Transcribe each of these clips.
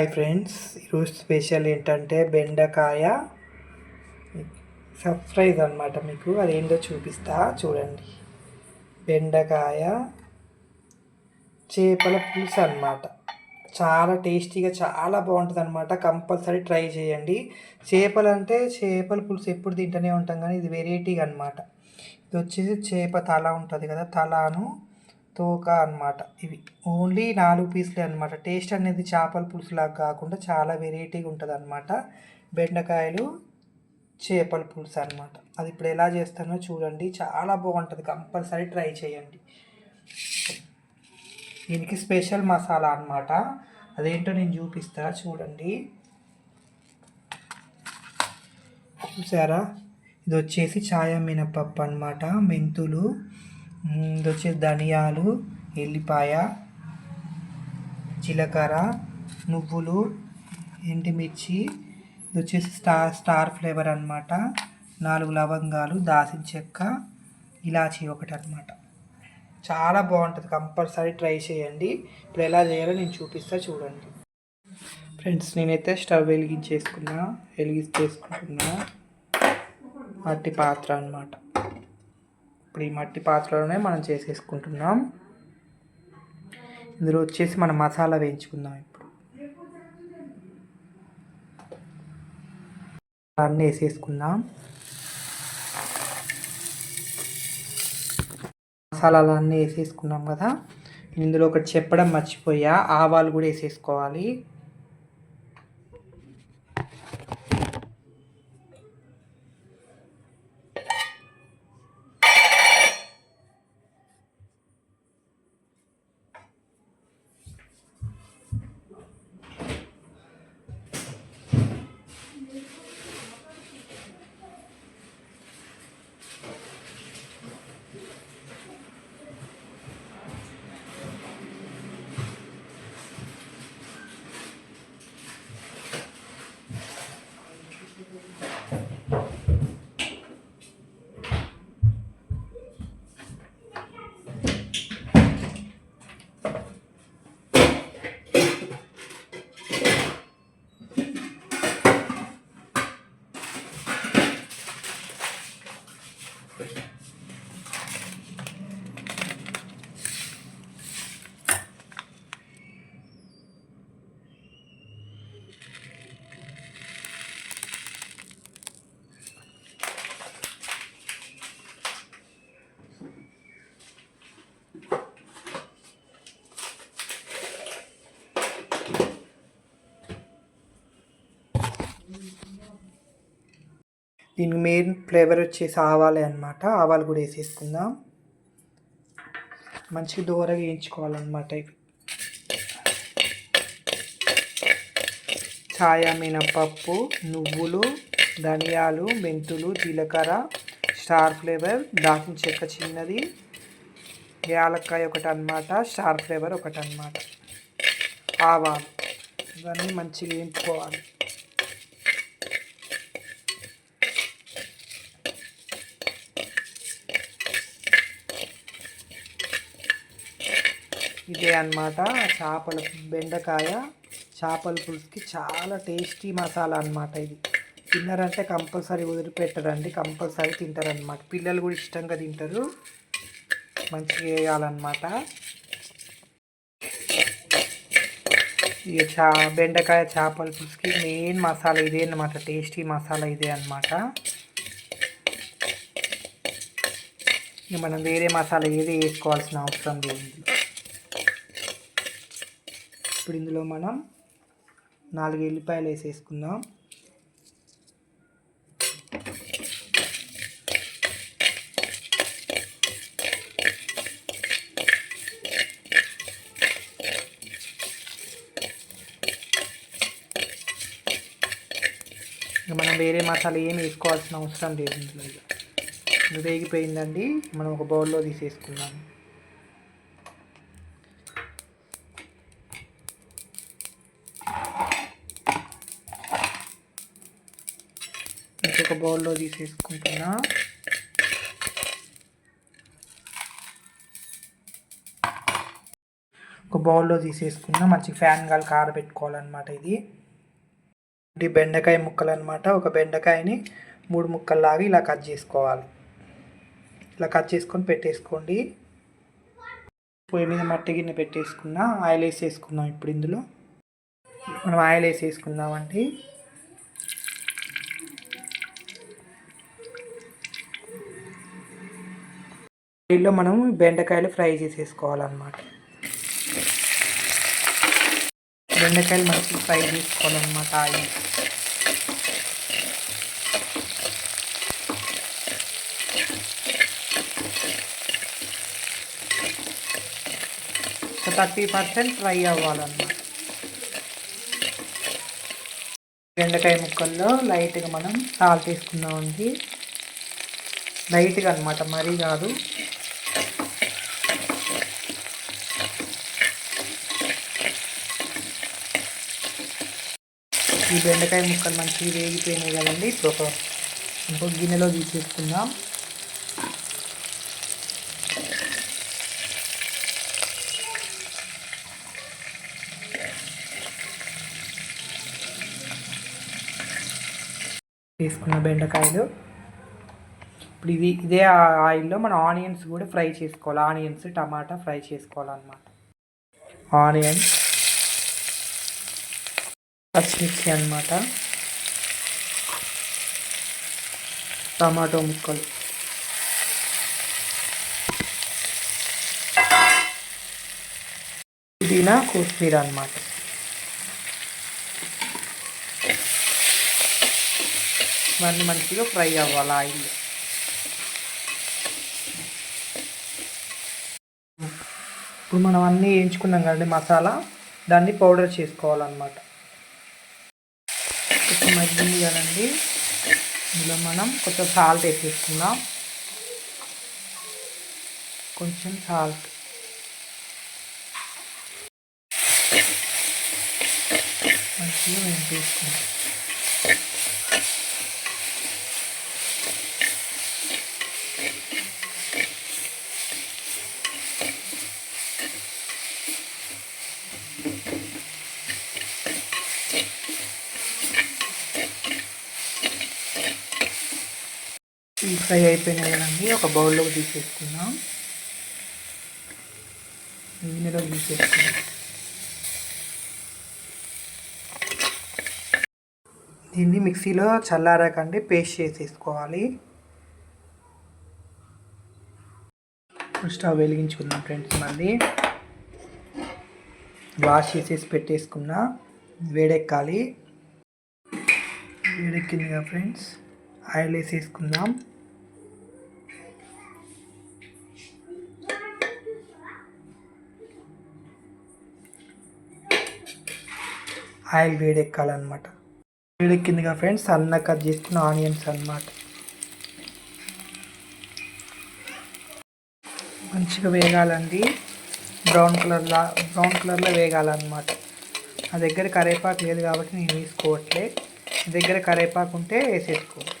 Hi friends ఈరోజు special ఏంటంటే బెండకాయ సర్ప్రైజ్ అనమాట మీకు. అదేంటో చూపిస్తా చూడండి. బెండకాయ చేపల పులుసు అన్నమాట. చాలా టేస్టీగా చాలా బాగుంటుంది అనమాట కంపల్సరీ ట్రై చేయండి. చేపలు అంటే చేపల పులుసు ఎప్పుడు తింటూనే ఉంటాం కానీ ఇది వెరైటీగా అనమాట ఇది వచ్చేసి చేప తల ఉంటుంది కదా తలాను తోక అన్నమాట ఇవి. ఓన్లీ నాలుగు పీసులే అనమాట టేస్ట్ అనేది చేపల పులుసులాగా కాకుండా చాలా వెరైటీగా ఉంటుంది అనమాట బెండకాయలు చేపల పులుసు అనమాట అది ఇప్పుడు ఎలా చేస్తానో చూడండి. చాలా బాగుంటుంది. కంపల్సరీ ట్రై చేయండి. దీనికి స్పెషల్ మసాలా అనమాట అదేంటో నేను చూపిస్తా. చూడండి. చూసారా? ఇది వచ్చేసి ఛాయ మినపప్పు అనమాట మెంతులు ఇది వచ్చి ధనియాలు ఎల్లిపాయ జీలకర్ర నువ్వులు ఎండుమిర్చి ఇది వచ్చేసి స్టార్ స్టార్ ఫ్లేవర్ అనమాట నాలుగు లవంగాలు దాసిన చెక్క ఇలాచీ ఒకటి అనమాట చాలా బాగుంటుంది. కంపల్సరీ ట్రై చేయండి. ఇప్పుడు ఎలా చేయాలో నేను చూపిస్తా చూడండి. ఫ్రెండ్స్ నేనైతే స్టవ్ వెలిగించేసుకున్నా వెలిగించేసుకుంటున్నా. మట్టి పాత్ర అనమాట ఇప్పుడు ఈ మట్టి పాత్రలోనే మనం చేసేసుకుంటున్నాం. ఇందులో వచ్చేసి మనం మసాలా వేయించుకుందాం ఇప్పుడు. అన్నీ వేసేసుకుందాం. మసాలాలు అన్నీ వేసేసుకున్నాం కదా. ఇందులో ఒకటి చెప్పడం మర్చిపోయా. ఆవాలు కూడా వేసేసుకోవాలి. దీనికి మెయిన్ ఫ్లేవర్ వచ్చేసి ఆవాలే అనమాట ఆవాలు కూడా వేసేసుకుందాం. మంచిగా దూరగా వేయించుకోవాలన్నమాట ఇవి. ఛాయ మినపప్పు నువ్వులు ధనియాలు మెంతులు జీలకర్ర స్టార్ ఫ్లేవర్ దాచిన చెక్క చిన్నది యాలక్కాయ ఒకటి అన్నమాట స్టార్ ఫ్లేవర్ ఒకటి అన్నమాట ఆవాలు. ఇవన్నీ మంచిగా వేయించుకోవాలి. ఇదే అన్నమాట. చేపల బెండకాయ చేపల పులుసుకి చాలా టేస్టీ మసాలా అన్నమాట ఇది. తిన్నారంటే కంపల్సరీ వదిలిపెట్టరండి కంపల్సరీ తింటారనమాట పిల్లలు కూడా ఇష్టంగా తింటారు. మంచిగా వేయాలన్నమాట ఇక చా బెండకాయ చేపల పులుసుకి మెయిన్ మసాలా ఇదే అన్నమాట. టేస్టీ మసాలా ఇదే అన్నమాట. ఇక మనం వేరే మసాలా ఏది వేసుకోవాల్సిన అవసరం లేదు. ఇప్పుడు ఇందులో మనం నాలుగు ఎల్లిపాయలు వేసేసుకుందాం. ఇక మనం వేరే మసాలా ఏమి వేసుకోవాల్సిన అవసరం లేదు ఇందులో. ఇది వేగిపోయిందండి. మనం ఒక బౌల్లో తీసేసుకుందాం ఇంకొక బౌల్లో తీసేసుకుంటున్నా. ఒక బౌల్లో తీసేసుకున్నా మంచి ఫ్యాన్ గాలి కారబెట్టుకోవాలన్నమాట ఇది. ఇది బెండకాయ ముక్కలు అనమాట ఒక బెండకాయని మూడు ముక్కల్లాగా ఇలా కట్ చేసుకోవాలి. ఇలా కట్ చేసుకొని పెట్టేసుకోండి. పొయ్యి మీద మట్టి గిన్నె పెట్టేసుకున్నా. ఆయిల్ వేసేసుకుందాం ఇప్పుడు ఇందులో. మనం ఆయిల్ వేసేసుకుందామండి. ఆయిల్లో మనం బెండకాయలు ఫ్రై చేసేసుకోవాలన్నమాట. బెండకాయలు మనకి ఫ్రై చేసుకోవాలన్నమాట ఆయిల్. థర్టీ పర్సెంట్ ఫ్రై అవ్వాలన్నమాట. బెండకాయ ముక్కల్లో లైట్గా మనం సాల్ట్ వేసుకుందామండి. లైట్గా అనమాట మరీ కాదు. బెండకాయ ముక్కలు మంచిగా వేగిపోయినాయి కదండి. ఇప్పుడు ఒక ఇంకొక గిన్నెలో తీసేసుకుందాం. తీసుకున్న బెండకాయలు. ఇప్పుడు ఇది ఇదే ఆయిల్లో మనం ఆనియన్స్ కూడా ఫ్రై చేసుకోవాలి. ఆనియన్స్ టమాటా ఫ్రై చేసుకోవాలన్నమాట. ఆనియన్స్. పచ్చిమిర్చి అనమాట టమాటో ముక్కలు. పుదీనా కొత్తిమీర అనమాట ఇవన్నీ మంచిగా ఫ్రై అవ్వాలి ఆయిల్. ఇప్పుడు మనం అన్నీ వేయించుకున్నాం కదండి మసాలా దాన్ని పౌడర్ చేసుకోవాలన్నమాట. కొంచెం ఇందులో మనం కొంచెం సాల్ట్ వేసేసుకుందాం. కొంచెం సాల్ట్. మంచిగా వేయించేసుకుందాం ఫ్రై అయిపోయినాయి కదండి. ఒక బౌల్లోకి తీసేసుకుందాం. నూనెలో తీసేసుకుందాం. దీన్ని మిక్సీలో చల్లారాకండి పేస్ట్ చేసేసుకోవాలి. స్టవ్ వెలిగించుకుందాం ఫ్రెండ్స్ మళ్ళీ. వాష్ చేసేసి పెట్టేసుకున్నా వేడెక్కాలి. వేడెక్కిందిగా ఫ్రెండ్స్. ఆయిల్ వేసేసుకుందాం ఆయిల్ వేడెక్కాలన్నమాట. వేడెక్కిందిగా ఫ్రెండ్స్ సన్న కట్ చేసుకున్న ఆనియన్స్ అన్నమాట. మంచిగా వేగాలండి. బ్రౌన్ కలర్లా బ్రౌన్ కలర్లో వేగాలన్నమాట. నా దగ్గర కరేపాకు లేదు కాబట్టి నేను వేసుకోవట్లే. దగ్గర కరేపాకు ఉంటే వేసేసుకోవాలి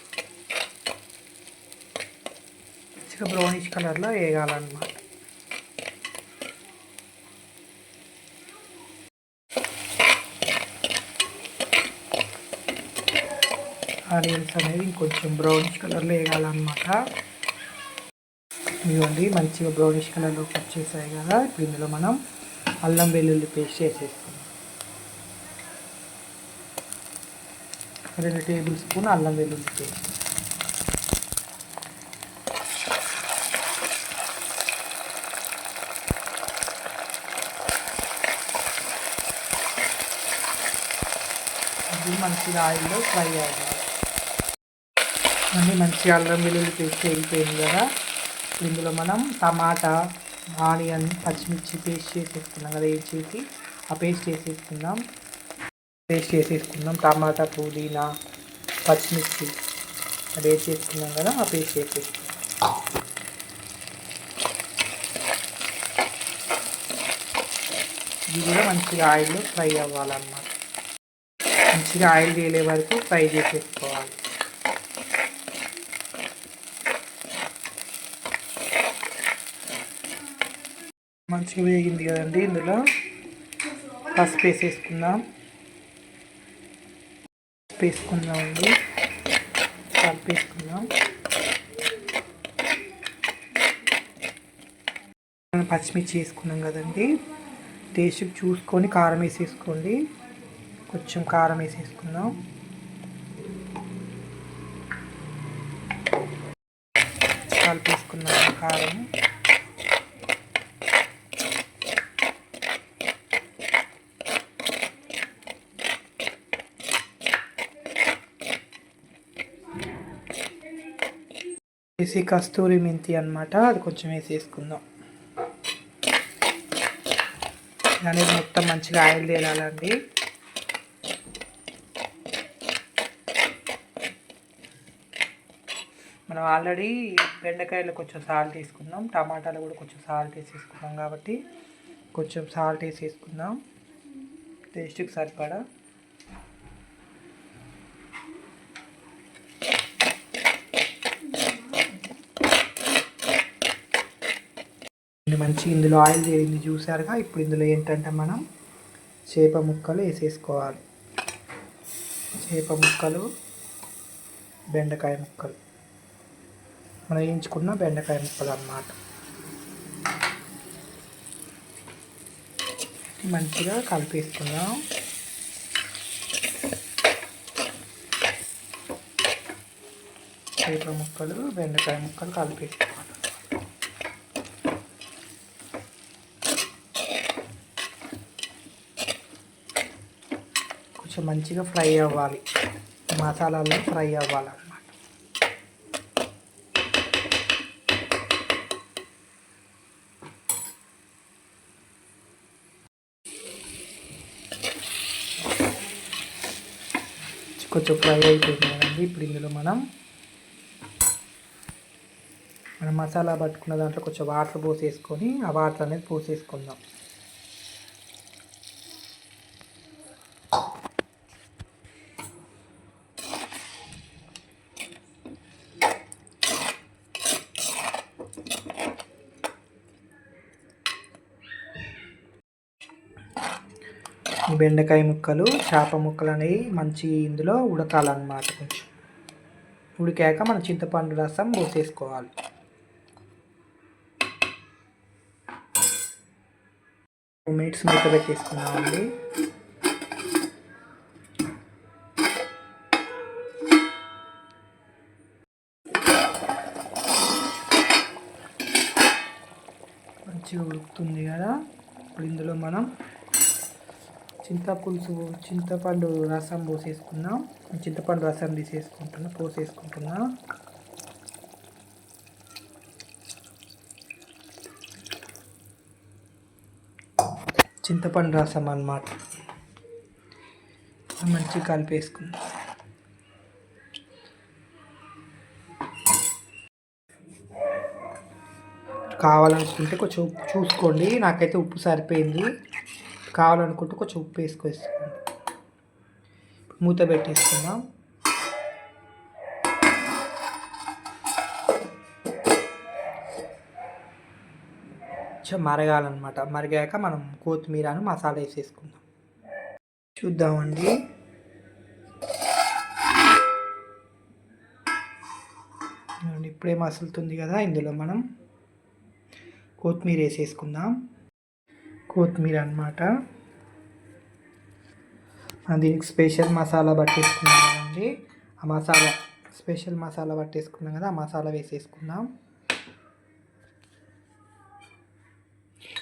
మంచిగా బ్రౌనిష్ కలర్లో వేయాలన్నమాట. ఆనియన్స్ అనేది ఇంకొంచెం బ్రౌనిష్ కలర్లో వేయాలన్నమాట. ఇవ్వండి మంచిగా బ్రౌనిష్ కలర్లోకి వచ్చేసాయి కదా. ఇప్పుడు ఇందులో మనం అల్లం వెల్లుల్లి పేస్ట్ వేసేసుకుందాం రెండు టేబుల్ స్పూన్ అల్లం వెల్లుల్లి పేస్ట్ ఇది మంచిగా ఆయిల్లో ఫ్రై అవ్వాలి. మళ్ళీ మంచిగా అల్లం వెల్లుల్లి పేస్ట్ వెళ్ళిపోయింది కదా. ఇందులో మనం టమాటా ఆనియన్ పచ్చిమిర్చి పేస్ట్ చేసేసుకున్నాం కదా వేసేసి ఆ పేస్ట్ వేసేసుకుందాం పేస్ట్ చేసేసుకుందాం. టమాటా పుదీనా పచ్చిమిర్చి. అది వేసేసుకున్నాం కదా ఆ పేస్ట్ వేసేసుకుందాం ఇది కూడా మంచిగా ఆయిల్లో ఫ్రై అవ్వాలన్నమాట. మంచిగా ఆయిల్ వేలే వరకు ఫ్రై చేసేసుకోవాలి. మంచిగా వేగింది కదండి ఇందులో. పసుపు వేసేసుకుందాం. పసుపు వేసుకుందామండి కలిపేసుకుందాం మనం పచ్చిమిర్చి వేసుకున్నాం కదండి. టేస్ట్ చూసుకొని కారం వేసేసుకోండి. కొంచెం కారం వేసేసుకుందాం. కలిపేసుకుందాం కారం. వేసి కస్తూరి మెంతి అనమాట అది కొంచెం వేసేసుకుందాం. అనేది మొత్తం మంచిగా ఆయిల్ తేలాలండి. ఆల్రెడీ బెండకాయలు కొంచెం సాల్ట్ వేసుకున్నాం టమాటాలు కూడా కొంచెం సాల్ట్ వేసేసుకున్నాం కాబట్టి కొంచెం సాల్ట్ వేసేసుకుందాం. టేస్ట్కి సరిపడా. మంచి ఇందులో ఆయిల్ చేరింది చూసారుగా ఇప్పుడు ఇందులో ఏంటంటే మనం చేప ముక్కలు వేసేసుకోవాలి. చేప ముక్కలు బెండకాయ ముక్కలు. మనం వేయించుకున్న బెండకాయ ముక్కలు అన్నమాట. మంచిగా కలిపేసుకుందాం. చేప ముక్కలు బెండకాయ ముక్కలు కలిపేసుకోవాలి. కొంచెం మంచిగా ఫ్రై అవ్వాలి. మసాలాలో ఫ్రై అవ్వాలి. కొంచెం ఫ్రై అయిపోయింది ఇప్పుడు ఇందులో మనం మనం మసాలా పట్టుకున్న దాంట్లో కొంచెం వాటర్ పోసేసుకొని ఆ వాటర్ అనేది పోసేసుకుందాం. బెండకాయ ముక్కలు చేప ముక్కలు అనేవి మంచి ఇందులో ఉడకాలన్నమాట కొంచెం. ఉడికాక మనం చింతపండు రసం పోసేసుకోవాలి. టూ మినిట్స్ మూత పెట్టేసుకున్నామండి మంచిగా ఉడుకుతుంది కదా. ఇప్పుడు ఇందులో మనం చింతపులుసు చింతపండు రసం పోసేసుకుందాం చింతపండు రసం తీసేసుకుంటున్నా పోసేసుకుంటున్నా. చింతపండు రసం అన్నమాట. మంచిగా కలిపేసుకుందాం కావాలనుకుంటే కొంచెం చూసుకోండి. నాకైతే ఉప్పు సరిపోయింది. కావాలనుకుంటే కొంచెం ఉప్పు వేసుకొస్తాం మూత పెట్టేసుకుందాం. కొంచెం మరగాలన్నమాట. మరిగాక మనం కొత్తిమీరను మసాలా వేసేసుకుందాం. చూద్దామండి. ఇప్పుడే మసులుతుంది కదా ఇందులో మనం కొత్తిమీర వేసేసుకుందాం. కొత్తిమీర అనమాట అది స్పెషల్ మసాలా పట్టేసుకున్నాం కదండి. ఆ మసాలా స్పెషల్ మసాలా పట్టేసుకున్నాం కదా ఆ మసాలా వేసేసుకుందాం.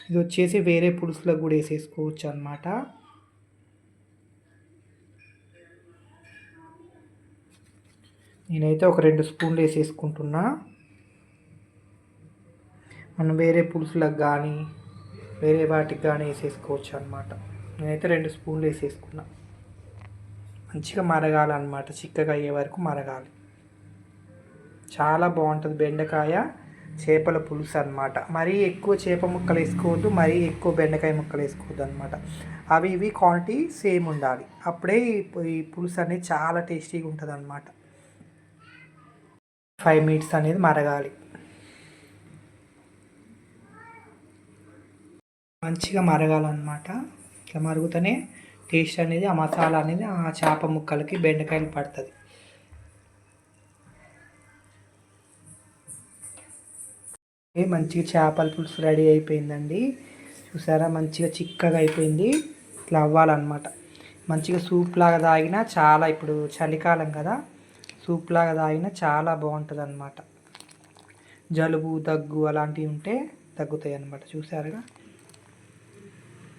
ఇది వచ్చేసి వేరే పులుసులకు కూడా వేసేసుకోవచ్చు అనమాట నేనైతే ఒక రెండు స్పూన్లు వేసేసుకుంటున్నా. మనం వేరే పులుసులకు కానీ వేరే వాటికి కానీ వేసేసుకోవచ్చు అనమాట నేనైతే రెండు స్పూన్లు వేసేసుకున్నా. మంచిగా మరగాలన్నమాట. చిక్కగా అయ్యే వరకు మరగాలి. చాలా బాగుంటుంది బెండకాయ చేపల పులుసు అనమాట మరీ ఎక్కువ చేప ముక్కలు వేసుకోవద్దు మరీ ఎక్కువ బెండకాయ ముక్కలు వేసుకోవద్దు అనమాట అవి ఇవి క్వాంటిటీ సేమ్ ఉండాలి. అప్పుడే ఈ పులుసు అనేది చాలా టేస్టీగా ఉంటుంది అనమాట ఫైవ్ మినిట్స్ అనేది మరగాలి. మంచిగా మరగాలన్నమాట. ఇట్లా మరుగుతూనే టేస్ట్ అనేది ఆ మసాలా అనేది ఆ చేప ముక్కలకి బెండకాయలు పడుతుంది. మంచిగా చేపల పులుసు రెడీ అయిపోయిందండి. చూసారా? మంచిగా చిక్కగా అయిపోయింది. ఇట్లా అవ్వాలన్నమాట. మంచిగా సూప్ లాగా తాగినా చాలా ఇప్పుడు చలికాలం కదా సూప్ లాగా తాగినా చాలా బాగుంటుంది అనమాట జలుబు దగ్గు అలాంటివి ఉంటే తగ్గుతాయి అన్నమాట చూసారుగా?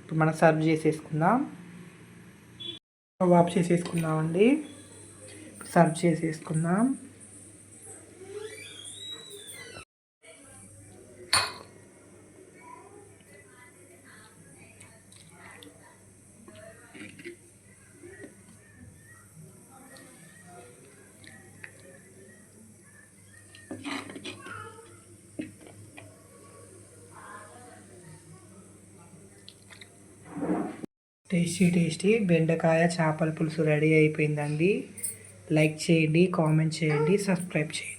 ఇప్పుడు మనం సర్వ్ చేసేసుకుందాం. వాప్ చేసేసుకుందామండి. సర్వ్ చేసేసుకుందాం. టేస్టీ టేస్టీ బెండకాయ చేపల పులుసు రెడీ అయిపోయిందండి. లైక్ చేయండి కామెంట్ చేయండి సబ్స్క్రైబ్ చేయండి.